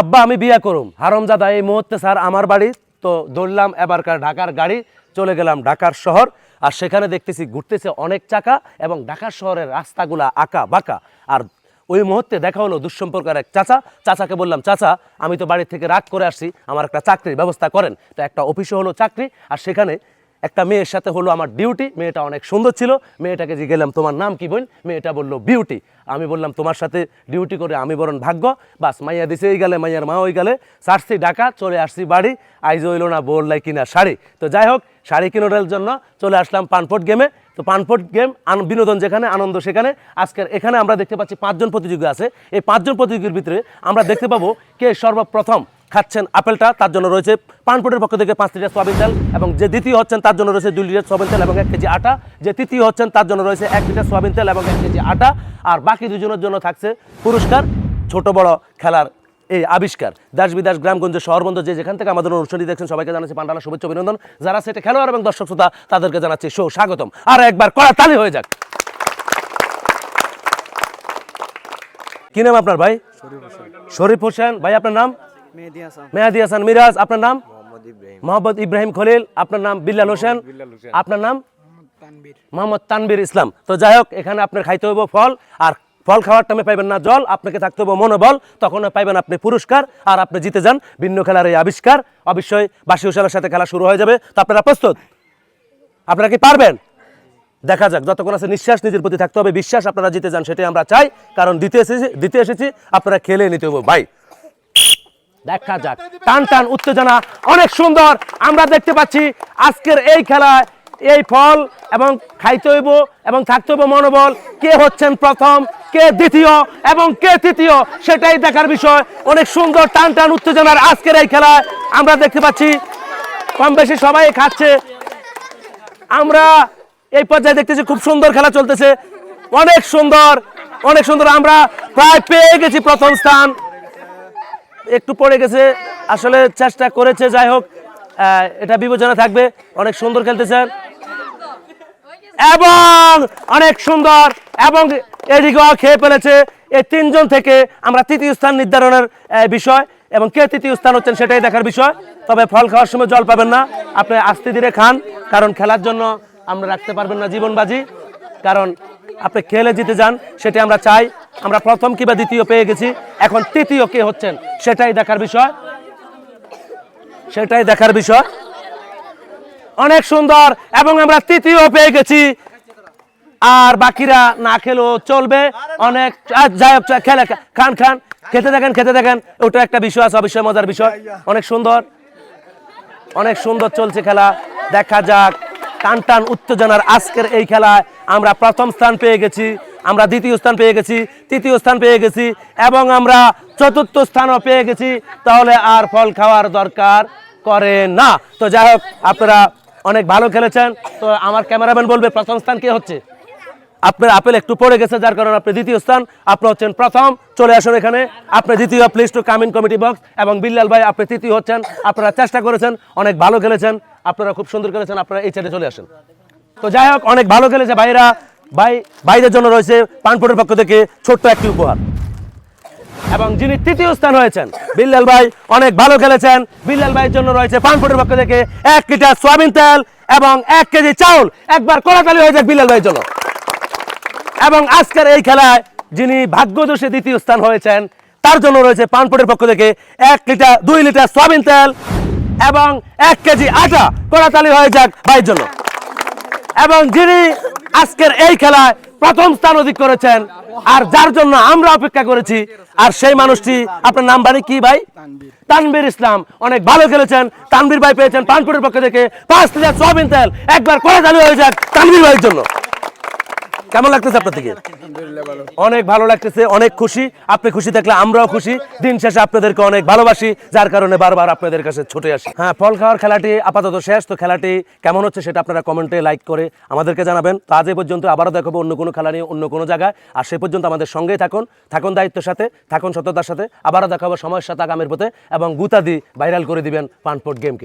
আব্বা, আমি বিয়ে করুম। হারমজাদা, এই মুহূর্তে স্যার আমার বাড়ি। তো ধরলাম এবারকার ঢাকার গাড়ি, চলে গেলাম ঢাকার শহর। আর সেখানে দেখতেছি ঘুরতেছে অনেক চাকা এবং ঢাকার শহরের রাস্তাগুলা আঁকা বাঁকা আর ওই মুহূর্তে দেখা হলো দুঃসম্পর্কের এক চাচা। চাচাকে বললাম, চাচা, আমি তো বাড়ি থেকে রাগ করে আসছি, আমার একটা চাকরির ব্যবস্থা করেন। তো একটা অফিসে হলো চাকরি, আর সেখানে একটা মেয়ের সাথে হলো আমার ডিউটি, মেয়েটা অনেক সুন্দর ছিল, মেয়েটাকে যে গেলাম, তোমার নাম কি বোন? মেয়েটা বলল, বিউটি। আমি বললাম, তোমার সাথে ডিউটি করে আমি বরং ভাগ্য। বাস, মাইয়া দিছে, এই গেলে, মাইয়ার মা ওই গেলে। সারছি ডাকা চলে আসছি বাড়ি। আইজ হইল না বললাই কিনা শাড়ি। তো যাই হোক, শাড়ি কিনোটার জন্য চলে আসলাম পানপট গেমে। তো পানপট গেম বিনোদন যেখানে, আনন্দ সেখানে। আজকের এখানে আমরা দেখতে পাচ্ছি পাঁচজন প্রতিযোগী আছে। এই পাঁচজন প্রতিযোগীর ভিতরে আমরা দেখতে পাবো কে সর্বপ্রথম খাচ্ছেন আপেলটা, তার জন্য রয়েছে পানপটের পক্ষ থেকে পাঁচ লিটার সয়াবিন তেল এবং যে দ্বিতীয় হচ্ছেন, তার জন্য রয়েছে দুই লিটার সয়াবিন তেল এবং এক কেজি আটা। যে তৃতীয় হচ্ছেন, তার জন্য রয়েছে এক লিটার সয়াবিন তেল এবং এক কেজি আটা। আর বাকি দুজনের জন্য থাকছে পুরস্কার, ছোট বড় খেলার এই আবিষ্কার। দাস বিদাস গ্রামগঞ্জ শহরবন্ধ যে যেখান থেকে আমাদের অনুষ্ঠানটি দেখছেন, সবাইকে জানাচ্ছি পান্ডালা শুভেচ্ছা, অভিনন্দন। যারা সেটা খেলোয়াড় এবং দর্শক শ্রোতা, তাদেরকে জানাচ্ছি শো স্বাগতম আর একবার কড়া তালি হয়ে যাক। কি নাম আপনার ভাই? শরীফ হোসেন। ভাই, আপনার নাম? মেহেদি হাসান। মিরাজ আপনার নাম? মোহাম্মদ ইব্রাহিম। খলিল আপনার নাম বিল্লাল হোসেন। আপনার নাম? মোহাম্মদ তানবীর ইসলাম। তো যাই হোক এখানে আপনার খাইতে হইব ফল আর ফল খাওয়ার টাইমে পাইবেন না জল আপনাকে থাকতে হবে মনোবল। তখন পাইবেন আপনি পুরস্কার আর আপনি জিতে যান ভিন্ন খেলার এই আবিষ্কার। অবশ্যই বাসি হোসেনের সাথে খেলা শুরু হয়ে যাবে। তো আপনারা প্রস্তুত? আপনারা কি পারবেন? দেখা যাক যতক্ষণ আছে নিঃশ্বাস নিজের প্রতি থাকতে হবে। বিশ্বাস আপনারা জিতে যান সেটাই আমরা চাই। কারণ দিতে এসেছি দিতে এসেছি আপনারা খেলে নিতে হবে ভাই দেখা যাক। টান টান উত্তেজনা অনেক সুন্দর। আমরা দেখতে পাচ্ছি আজকের এই খেলায় এই ফল এবং খাইতে হইব এবং থাকতে হইব মনোবল। কে হচ্ছেন প্রথম, কে দ্বিতীয় এবং কে তৃতীয় সেটাই দেখার বিষয়। অনেক সুন্দর টান টান উত্তেজনার আজকের এই খেলায়। আমরা দেখতে পাচ্ছি কম বেশি সবাই খাচ্ছে। আমরা এই পর্যায়ে দেখতেছি খুব সুন্দর খেলা চলতেছে। অনেক সুন্দর অনেক সুন্দর। আমরা প্রায় পেয়ে গেছি প্রথম স্থান। একটু পড়ে গেছে। আসলে চেষ্টা করেছে, যাই হোক এটা বিবেচনা থাকবে। অনেক সুন্দর খেলতেছেন এবং অনেক সুন্দর, এবং এদিকেও খেয়ে ফেলেছে। এই তিনজন থেকে আমরা তৃতীয় স্থান নির্ধারণের বিষয়, এবং কে তৃতীয় স্থান হচ্ছেন সেটাই দেখার বিষয়। তবে ফল খাওয়ার সময় জল পাবেন না। আপনি আস্তে ধীরে খান, কারণ খেলার জন্য আমরা রাখতে পারবেন না জীবনবাজি। কারণ আপনি খেলে জিতে যান, সেটি আমরা চাই। আমরা প্রথম কিংবা দ্বিতীয় পেয়ে গেছি? এখন তৃতীয় কে হচ্ছেন? সেটাই দেখার বিষয়। সেটাই দেখার বিষয়। অনেক সুন্দর, এবং আমরা তৃতীয় পেয়ে গেছি। আর বাকিরা না খেলেও চলবে। অনেক যাই হোক খেলে খান খান। খেতে দেখেন খেতে দেখেন। ওটা একটা বিষয় আছে, অবশ্যই মজার বিষয়। অনেক সুন্দর। অনেক সুন্দর চলছে খেলা। দেখা যাক। টান টান উত্তেজনার আজকের এই খেলায় আমরা প্রথম স্থান পেয়ে গেছি, আমরা দ্বিতীয় স্থান পেয়ে গেছি, তৃতীয় স্থান পেয়ে গেছি এবং আমরা চতুর্থ স্থানও পেয়ে গেছি। তাহলে আর ফল খাওয়ার দরকার করে না। তো যাই হোক, আপনারা অনেক ভালো খেলেছেন। তো আমার ক্যামেরাম্যান বলবে, প্রথম স্থান কে হচ্ছে? আপনার আপেল একটু পড়ে গেছে, যার কারণে আপনি দ্বিতীয় স্থান। আপনি হচ্ছেন প্রথম। চলে আসুন এখানে। আপনি দ্বিতীয় please to coming committee box এবং বিল্লাল ভাই, আপনি তৃতীয় হচ্ছেন। আপনারা চেষ্টা করেছেন, অনেক ভালো খেলেছেন। আপনারা খুব সুন্দর করেছেন আপনারা এই সাইডে চলে আসেন। তো যাই হোক, অনেক ভালো খেলেছে ভাইরা। ভাই, ভাইদের জন্য রয়েছে পানপুরের পক্ষ থেকে ছোট্ট একটি উপহার। এবং যিনি তৃতীয় স্থান হয়েছেন, বিল্লাল ভাই, অনেক ভালো খেলেছেন। বিল্লাল ভাইয়ের জন্য রয়েছে পানপুরের পক্ষ থেকে এক লিটার সয়াবিন তেল এবং এক কেজি চাউল। একবার কড়াতালি হয়ে যাক বিল্লাল ভাইয়ের জন্য। এবং আজকের এই খেলায় যিনি ভাগ্যদোষে দ্বিতীয় স্থান হয়েছেন, তার জন্য রয়েছে পানপটের পক্ষ থেকে এক লিটার, দুই লিটার সয়াবিন তেল এবং এক কেজি আটা। কড়াতালি হয়ে যাক ভাইয়ের জন্য। এবং যিনি আজকের এই খেলায় প্রথম স্থান অধিক করেছেন, আর যার জন্য আমরা অপেক্ষা করেছি, আর সেই মানুষটি, আপনার নাম বাড়ি কি ভাই? তানবীর ইসলাম। অনেক ভালো খেলেছেন। তানবীর ভাই পেয়েছেন পানপুরের পক্ষ থেকে পাঁচ লিটার সয়াবিন তেল। একবার করে চালু হয়ে যাক তানবীর ভাইয়ের জন্য। কেমন লাগতেছে আপনার থেকে অনেক ভালো লাগতেছে, অনেক খুশি। আপনি খুশি থাকলে আমরাও খুশি। দিন শেষে আপনাদেরকে অনেক ভালোবাসি, যার কারণে বারবার আপনাদের কাছে ছুটে আসি। হ্যাঁ ফল খাওয়ার খেলাটি আপাতত শেষ। তো খেলাটি কেমন হচ্ছে সেটা আপনারা কমেন্টে লাইক করে আমাদেরকে জানাবেন। তো আজ এই পর্যন্ত আবারও দেখাবো অন্য কোনো খেলা নিয়ে, অন্য কোনো জায়গায়। আর সে পর্যন্ত আমাদের সঙ্গেই থাকুন থাকুন দায়িত্বের সাথে, থাকুন সততার সাথে। আবারও দেখাবো সময়ের সাথে আগামের পথে এবং গুতাদি ভাইরাল করে দিবেন পানপোর্ট গেমকে।